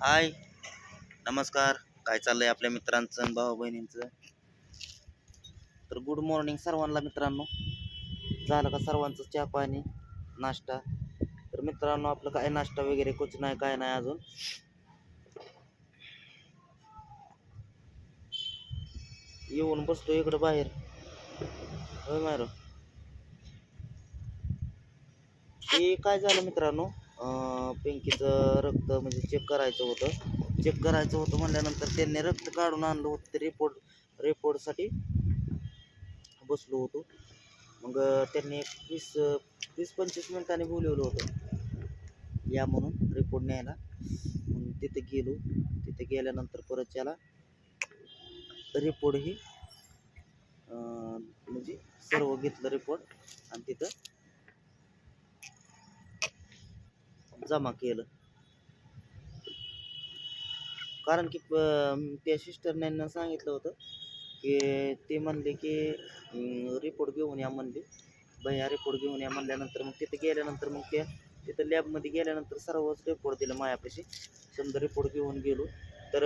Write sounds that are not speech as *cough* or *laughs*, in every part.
हाय. नमस्कार. काय चाललंय आपल्या मित्रांचं भाऊ बहिणींचं? तर गुड मॉर्निंग सर्वांना मित्रांनो. झालं का सर्वांचं चहा पाणी नाश्ता? तर मित्रांनो आपलं काय नाश्ता वगैरे कुछ नाही काय नाही अजून. येऊन बसतो इकडं बाहेर. होय मारो. ते काय झालं मित्रांनो? पिंकीचं रक्त म्हणजे चेक करायचं होतं. चेक करायचं होतं म्हणल्यानंतर त्यांनी रक्त काढून आणलं होतं. ते रिपोर्ट रिपोर्टसाठी बसलो होतो. मग त्यांनी एक वीस वीस पंचवीस मिनिटांनी बोलवलं होतं. या म्हणून रिपोर्ट न्यायला. मग तिथे गेलो. तिथे गेल्यानंतर परत त्याला रिपोर्ट ही म्हणजे सर्व घेतलं रिपोर्ट आणि तिथं जमा केलं. कारण की त्या सिस्टरने सांगितलं होतं की ते म्हणले की रिपोर्ट घेऊन या म्हणले. भैया रिपोर्ट घेऊन या म्हणल्यानंतर मग तिथे गेल्यानंतर मग त्या तिथं लॅबमध्ये गेल्यानंतर सर्वच रिपोर्ट दिलं मायापाशी. समजा रिपोर्ट घेऊन गेलो. तर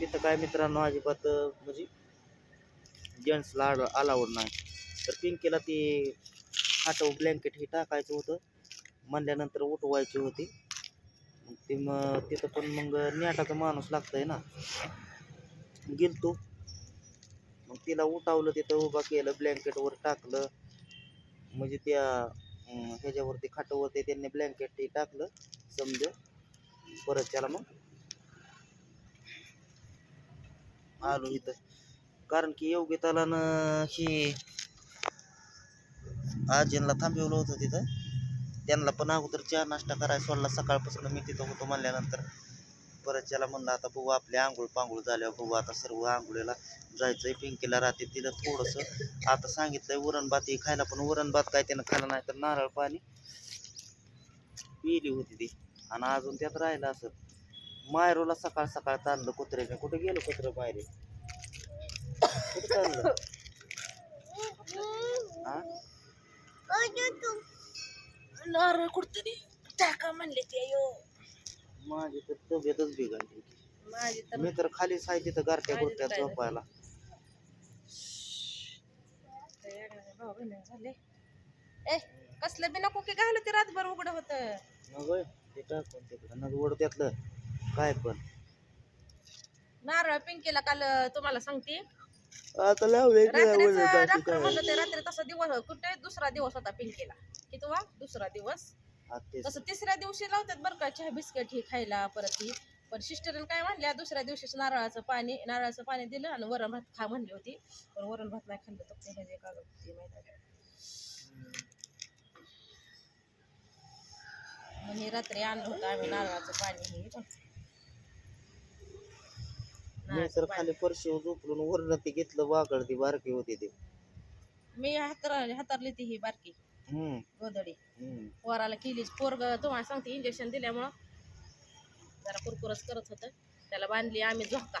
तिथं काय मित्रांनो अजिबात म्हणजे जेंट्सला अलाउड नाही. तर पिंकीला ती खाटव ब्लँकेट हे टाकायचं होतं. म्हणल्यानंतर उठवायची होती. मग ते मग तिथं पण मग नेटाचा माणूस लागतंय ना. गेलतो. मग तिला उठावलं तिथं उभा केलं ब्लँकेटवर टाकलं. म्हणजे त्या ह्याच्यावरती खाटावरती त्यांनी ब्लँकेट ते टाकलं समज. परत त्याला मग आलो इथं. कारण की योग्यताला तालानं ही आजींना थांबवलं होतं तिथं. त्यांना पण अगोदर चहा नाश्ता करायला सोडला. सकाळपासून मी तिथं होतो म्हणल्यानंतर परत त्याला म्हणलं आता बघू आपली आंघोळ पांघोळ झाल्यावर बघू आता सर्व आंघोळीला जायचंय. पिंकीला रात्री तिला थोडंसं आता सांगितलंय वरण भात हे खायला पण वरण भात काय त्यानं खायला नाही तर नारळ पाणी पिली होती ती. आणि अजून त्यात राहिलं असं मायरोला सकाळ सकाळ चाललं कुत्र्याने कुठे गेलं कुत्रं मायरे कुठं चाललं? *laughs* हा नारळ कुठतरी टाका म्हणले ते यो माझी तर तब्येतच बिघडली माझी तर मी तर खालीच आहे तिथं गारट्या माझी तर झोपायला. भाऊ बहिणी झाले. ए कसलं बी नको की घालू ते रातभर उघड होत. मग होय, ते टाकून तिकडं नग ओढ त्यातलं. काय पण. नारळ पिंकीला काल अं, तुम्हाला सांगते. आता लावले डॉक्टर म्हणलं ते रात्री तसा दिवस कुठे? दुसरा दिवस होता पिंकीला. किती वा? दुसरा दिवस. तसं तिसऱ्या दिवशी लावतात बरं का चहा बिस्किट ही खायला परत ही. पण सिस्टरने काय म्हणल्या दुसऱ्या दिवशीच नारळाचं पाणी नारळाचं पाणी दिलं आणि वरण भात खा म्हणली होती. पण वरण भात नाही खाल्लं तर ते ते माहिती रात्री आणलं होतं आम्ही नारळाचं पाणी हे. पण. मी तर. खाली फरशीवर झोपलून वरण ते घेतलं वाकड ती बारकी होती ते. मी हातर हातारली ती ही बारकी. हम्म. गोदडी हम्म. पोराला केलीच. पोरग तुम्हाला सांगते इंजेक्शन दिल्यामुळं जरा कुरकुरच करत होतं. त्याला बांधली आम्ही झोका.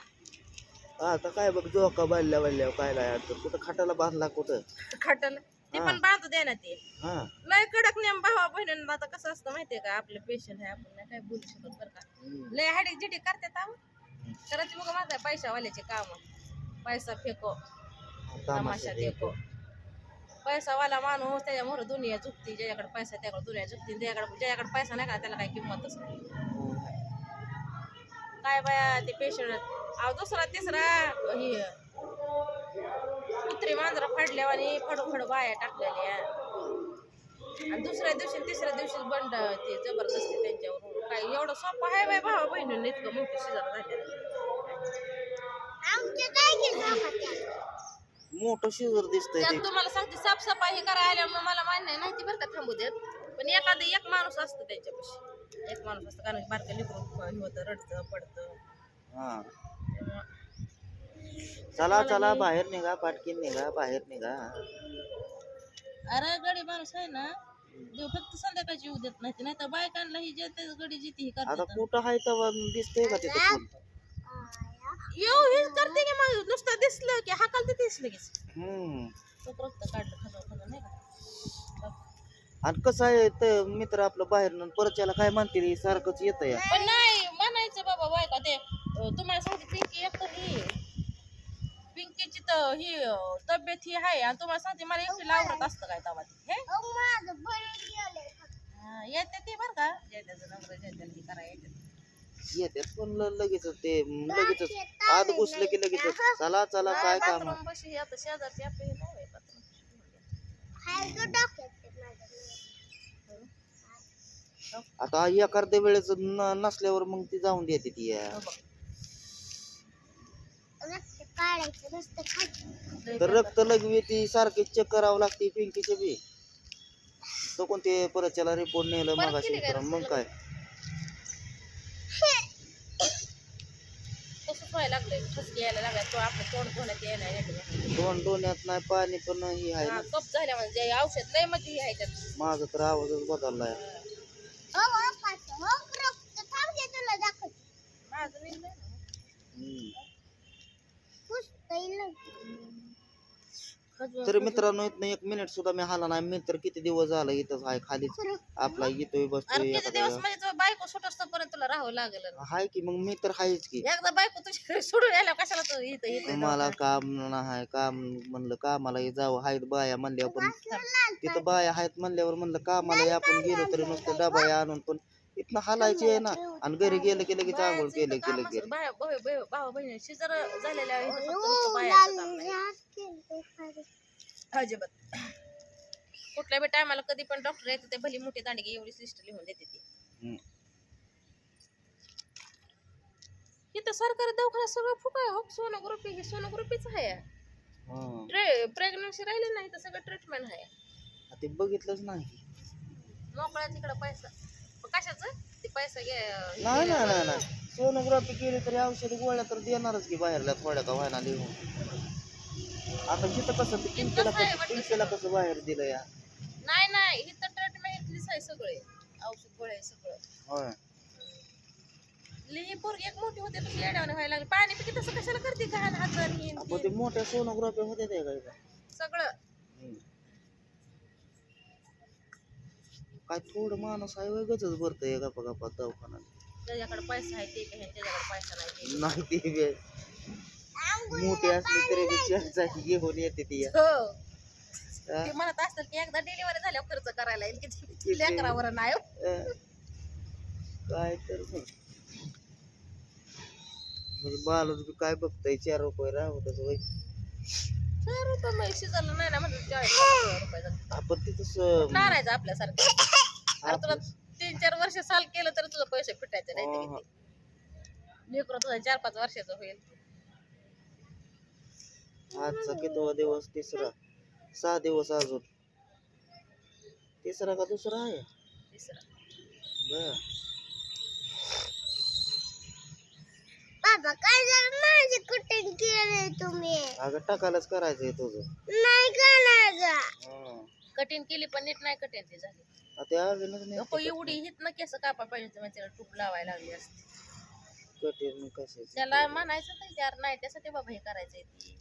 आता काय बघ झोका बांधल्या बांधल्या काय नाही अडचण कुठं खाटाला बांधला कुठं? *laughs* खटल. ते. पण बांधू दे ना ते. हा. लय कडक नेम भावा बहिणींना. आता कसं असतं माहितीये का आपले पेशंट आहे आपण नाही काय बोलू शकत बरं का. हम्म. लय हाडी जिटी करतात आहो. करायची बघा माझा पैशावाल्याचे काम. पैसा फेको तमाशा देखो. पैसावाला माणूस त्याच्यामुळे दुनिया झुकती ज्याच्याकडे पैसा त्याकडे दुनिया झुकती त्याच्याकडे ज्याच्याकडे पैसा नाही का त्याला काही किंमतच नाही काय बाया ते पेशंट अहो दुसरा तिसरा ही कुत्री मांजरा फाडल्या आणि फडू फडू बाया टाकलेल्या. आणि दुसऱ्या दिवशी तिसऱ्या दिवशी बंड ते जबरदस्ती त्यांच्यावर काय एवढं सोपं आहे बाय भावा बहिणींनी इतकं मोठं शिजर झालेलं मोठं शिजर दिसतंय त्यात ते. तुम्हाला सांगते साफसफाई करायला आल्यामुळे मला मान्य नाही ती बरं का थांबू देत. पण एखादं एक माणूस असतं त्यांच्यापाशी. एक माणूस असतं कारण बारकं लिकरून हे होतं रडतं पडतं. हा. त्यामुळं चला चला बाहेर निघा पाटकीन निघा बाहेर निघा. अरे गडी माणूस आहे ना फक्त संध्याकाळची येऊ देत नाही नाही तर बायकांना ही ते गडी जिथे ही आता करतात कुठं आहे तेव्हा दिसतंय का तिथे कोण? येऊ करते की मग नुसतं दिसलं की हाकाल तर दिसलं की हम्म. रक्त काढलं नाही का? आणि कसं आहे ते मित्र आपलं बाहेर परत याला काय म्हणतील सारखंच येत पण नाही म्हणायचं बाबा बायका ते तुम्हाला सांगितले की एक हे अं, तब्येत ही आहे आणि तुम्हाला सांगते मला एकटीला आवडत असतं काय तवा ते हे? हा, येते ते बरं का? नवरं हे करा येते. येतात पण ल- लगेच ते लगेचच. आत घुसलं की लगेच चला चला काय काम? बाथरूम बशी आता शेजारची आपली हे नाही बाथरूम आता एखाद्या वेळेस न- नसल्यावर मग ती जाऊन देते ती. या. तर रक्त लगवी ती सारखी चेक करावं लागते पिंकीचे बी. तो कोणते परत त्याला रिपोर्ट नेलं परत मगाशी केली काय तर मग काय? तसंच व्हायला लागलंय ठसके यायला लागलाय तो आपलं तोंड धुण्यात यायला लागलं. दोन डोण्यात नाही पाणी पण ही आहे हा, ना. कप झाल्या म्हणजे औषध लयमध्ये हे आहे त्यात. माझा तर आवाजच बदललाय माझं नाही ना. हम्म. खजूर- तर मित्रांनो इथनं एक मिनिट सुद्धा मी हाला नाही. मी तर किती दिवस झाला इथंच आहे खालीच. आपला येतोय बसतोय किती म्हणजे बायको सुटस पर्यंत तुला राहावं लागेल. हाय की मग मी तर आहेच की. एकदा बायको तुझ्या घरी सोडून यायला कशाला तू इथं इथं मला काम नाही काम म्हणलं कामाला हे जावं आहेत बाया म्हणल्यावर पण तिथं बाया आहेत म्हणल्यावर म्हणलं कामाला हे आपण गेलो तरी नुसतं डबा आणून पण इथनं हालायचे आहे ना. आणि घरी गेलं की लगेच आंघोळ केलं की लगेच. भाऊ बहिणीशी जर झालेल्या आहे, इथं फक्त नुसतं बायाचं काम नाही. अजिबात. कुठल्या बी टायमाला कधी पण डॉक्टर येते ते भली मोठी दांडगी एवढी लिस्ट लिहून देते ती. हम्म. इथं सरकारी दवाखान्यात सगळं फुक आहे हो. सोनोग्राफी ही सोनोग्राफीच आहे. हं. प्रेग्नन्सी राहिली नाही तर सगळं ट्रीटमेंट आहे. ते बघितलंच नाही. मोकळ्या तिकडं पैसा. कशाचं? ते पैसा घे नाही नाही नाही नाही. सोनोग्राफी केली तरी औषध गोळ्या तर देणारच की बाहेरला थोड्या का व्हायला लिहून आता तिथं कसं ते कसं आहे कसं वाटतं पिंकीला कसं बाहेर दिलं या? नाही नाही. इथं ट्रीटमेंट इथलीच आहे सगळे. औषध गोळे आहे सगळं. होय. लिही पोरगी एक मोठी होते तशी येड्यावाने व्हायला लागली. पाणी पिकी तसं कशाला करते? घाण हात आणि हे आपण ते. मोठ्या सोनोग्राफी होत्या काय सगळं. काय थोडं माणूस आहे वेगळच भरतंय गप्पा गप्पा दवाखाना त्याच्याकडे पैसा आहे ते काही त्याच्याकडे पैसा नाही ते नाही ते बी मोठी असली तरी बी चार चाकी घेऊन येते ती या. हो हा? ते म्हणत असतात की एकदा डिलिव्हरी झाल्यावर खर्च करायला येईल किती? किती लेकरावर नाही हो. अं, काय तर. म्हणजे माणूस बी काय बघतय चार रुपये चार रुपये नाही ना म्हणजे. आपण तिथं नारायचं आपल्यासारखं? अरे तुला तीन चार वर्ष साल केलं तर तुझं पैसे फिटायचे नाही. लेकरं तुझा चार पाच वर्षाचं होईल. आजचा कितवा दिवस? तिसरा. सहा दिवस अजून. तिसरा का दुसरा आहे? तिसरा. बर बाबा काय जर माझी कटिंग केलंय तुम्ही? अगं टाकायलाच करायचंय तुझं. नाही करायचं. हं. कठीण केली पण नीट नाही कठीण ती झाली. आ ते अजूनच नाही नको एवढी हित न केस कापा पाहिजे होती, म्हणजे त्याला टूप लावायला लागली असती. कठीण कशाचं त्याला म्हणायचं तर यार नाही त्यासाठी बाबा हे करायचंय ती.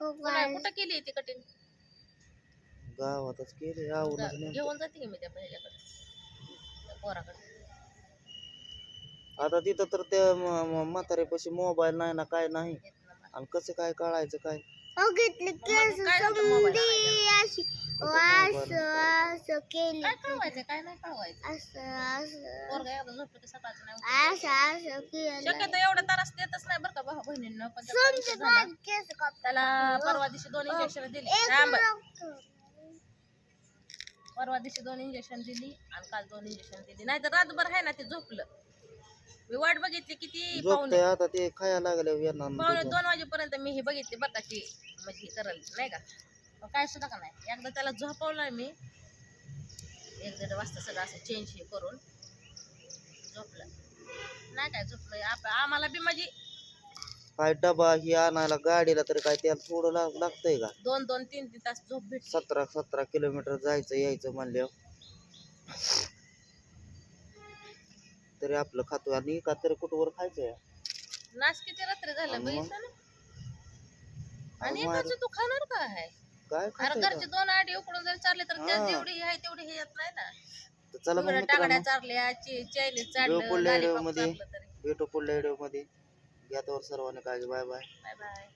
हो कुठं केली ती कठीण? गावातच केले आवडच नाही घेऊन जाते की मी त्या त्या पोराकडे. आता तिथं तर त्या म्हाताऱ्यापाशी मोबाईल नाही ना काय नाही. येत. आणि कसं काय कळायचं काय? हो घेतली केस मग काय होतं मोबाईल समधी अशी असं असं केली काय कळवायचं काय नाही कळवायचं? असं असं. पोरगा एकदा झोपलं की सकाळचं नाही उठत. असं असं केलं. शक्यतो एवढा त्रास देतच नाही बरं का भाऊ बहिणींना पण त्याचा समजे विषय झाला. माझे केस काप त्याला परवा दिवशी दोन इंजेक्शन दिली. एक थांब. रक्त. परवा दिवशी दोन इंजेक्शन दिली आणि काल दोन इंजेक्शन दिली. नाही तर रातभर आहे ना ते झोपलं. मी वाट बघितली किती पाहुणे. झोपतंय आता ते खायला लागले येणार ना पावणे तुझं. दोन वाजेपर्यंत मी ही बघितली की म्हणजे ही करल नाही का? पण काय सुद्धा का नाही. एकदा त्याला झोपवलं मी. एक दीड वाजता सगळं असं चेंज हे करून झोपलं. नाही काय झोपलं आप आम्हाला बी म्हणजे काय डबा ही आणायला गाडीला तरी काय त्याला थोडं लाग लागतंय का? दोन दोन तीन तीन तास झोप भेटली. सतरा सतरा किलोमीटर जायचं यायचं म्हणल्यावर. तरी आपलं खातो आणि का तरी कुठवर खायचंय? नाच किती रात्री झालं आणि मग? बघितलं ना? आणि मार- एकाचं तू खाणार का आहे? काय अरे खातोय घरचे दोन आडी उकडून जर चालले तर त्या हा. जेवढी हे आहे तेवढी हे येत नाही ना. तर चला मग एवढ्या मित्रांनो. चारल्या चायनीज भेटू चाललं पुढल्या व्हिडिओमध्ये. तरी. भेटू पुढल्या व्हिडिओमध्ये. घ्या सर्वांनी काळजी. Bye bye. Bye bye.